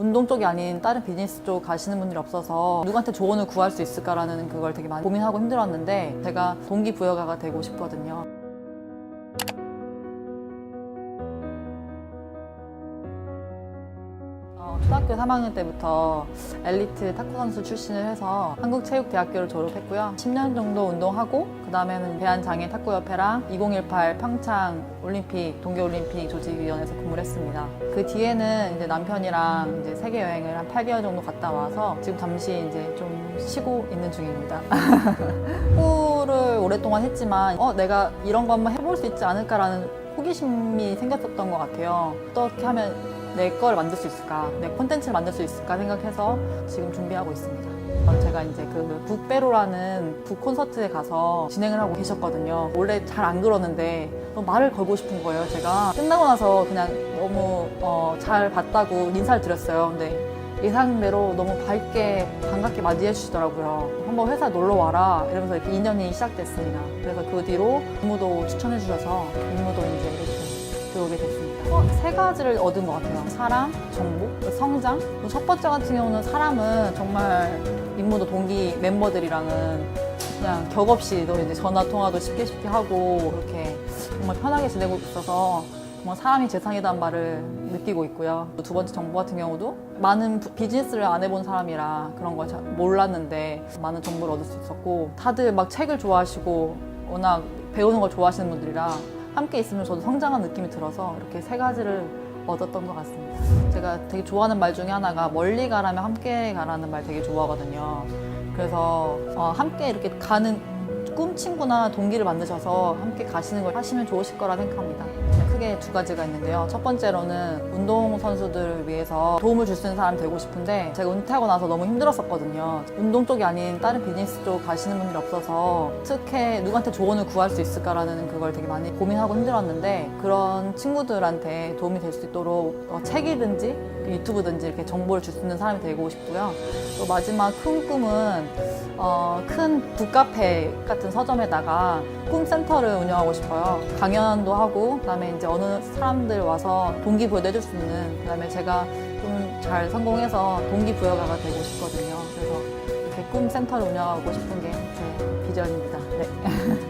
운동 쪽이 아닌 다른 비즈니스 쪽 가시는 분들이 없어서 누구한테 조언을 구할 수 있을까라는 그걸 되게 많이 고민하고 힘들었는데 제가 동기부여가가 되고 싶거든요. 초등학교 3학년 때부터 엘리트 탁구 선수 출신을 해서 한국체육대학교를 졸업했고요. 10년 정도 운동하고 그 다음에는 대한장애 탁구협회랑 2018 평창 올림픽 동계올림픽 조직위원회에서 근무를 했습니다. 그 뒤에는 이제 남편이랑 이제 세계 여행을 한 8개월 정도 갔다 와서 지금 잠시 이제 좀 쉬고 있는 중입니다. 탁구를 오랫동안 했지만 어 내가 이런 거 한번 해볼 수 있지 않을까라는 호기심이 생겼었던 것 같아요. 어떻게 하면 내걸 만들 수 있을까, 내 콘텐츠를 만들 수 있을까 생각해서 지금 준비하고 있습니다. 어, 제가 이제 그 북배로라는 북 콘서트에 가서 진행을 하고 계셨거든요. 원래 잘 안 그러는데 말을 걸고 싶은 거예요. 제가 끝나고 나서 그냥 너무 어, 잘 봤다고 인사를 드렸어요. 근데 예상대로 너무 밝게 반갑게 맞이해 주시더라고요. 한번 회사 놀러 와라 이러면서 이렇게 인연이 시작됐습니다. 그래서 그 뒤로 임무도 추천해 주셔서 임무도 이제 이렇게 들어오게 됐습니다. 어, 세 가지를 얻은 것 같아요. 사람, 정보, 성장. 첫 번째 같은 경우는 사람은 정말 임무도 동기 멤버들이랑은 그냥 격 없이 너 이제 전화 통화도 쉽게 쉽게 하고 이렇게 정말 편하게 지내고 있어서 정말 사람이 재산이란 말을 느끼고 있고요. 두 번째 정보 같은 경우도 많은 부- 비즈니스를 안 해본 사람이라 그런 걸 잘 몰랐는데 많은 정보를 얻을 수 있었고 다들 막 책을 좋아하시고 워낙 배우는 걸 좋아하시는 분들이라 함께 있으면 저도 성장한 느낌이 들어서 이렇게 세 가지를 얻었던 것 같습니다. 제가 되게 좋아하는 말 중에 하나가 멀리 가라면 함께 가라는 말 되게 좋아하거든요. 그래서 어, 함께 이렇게 가는 꿈 친구나 동기를 만드셔서 함께 가시는 걸 하시면 좋으실 거라 생각합니다. 크게 두 가지가 있는데요. 첫 번째로는 운동 선수들을 위해서 도움을 줄 수 있는 사람 되고 싶은데 제가 은퇴하고 나서 너무 힘들었었거든요. 운동 쪽이 아닌 다른 비즈니스 쪽 가시는 분들이 없어서 어떻게 누구한테 조언을 구할 수 있을까라는 그걸 되게 많이 고민하고 힘들었는데 그런 친구들한테 도움이 될 수 있도록 어, 책이든지 유튜브든지 이렇게 정보를 줄 수 있는 사람이 되고 싶고요. 또 마지막 큰 꿈은 어, 큰 북카페 같은 서점에다가 꿈센터를 운영하고 싶어요. 강연도 하고, 그 다음에 이제 어느 사람들 와서 동기부여도 해줄 수 있는, 그 다음에 제가 좀 잘 성공해서 동기부여가가 되고 싶거든요. 그래서 이렇게 꿈 센터를 운영하고 싶은 게 제 비전입니다. 네.